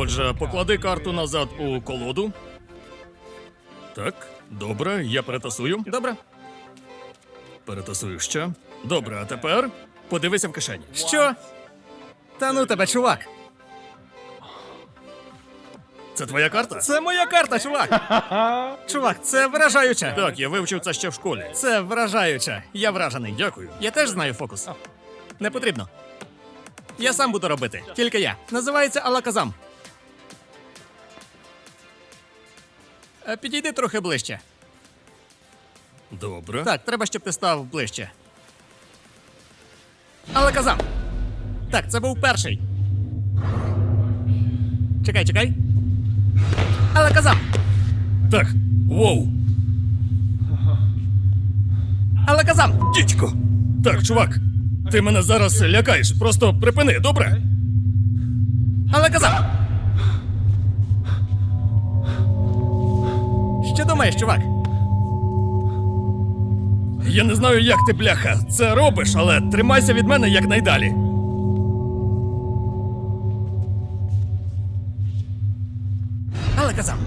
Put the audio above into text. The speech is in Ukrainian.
Отже, поклади карту назад у колоду. Так, добре, я перетасую. Добре. Перетасую ще. Добре, а тепер подивися в кишені. Що? Та ну тебе, чувак. Це твоя карта? Це моя карта, чувак. Чувак, це вражаюче. Так, я вивчив це ще в школі. Це вражаюче. Я вражений. Дякую. Я теж знаю фокус. Не потрібно. Я сам буду робити. Тільки я. Називається Алаказам. Підійди трохи ближче. Добре. Так, треба, щоб ти став ближче. Алаказам. Так, це був перший. Чекай, чекай. Алаказам. Так. Воу. Алаказам. Дідько. Так, чувак. Ти мене зараз лякаєш. Просто припини, добре? Алаказам. Що думаєш, чувак? Я не знаю, як ти, бляха, це робиш, але тримайся від мене якнайдалі. Алаказам.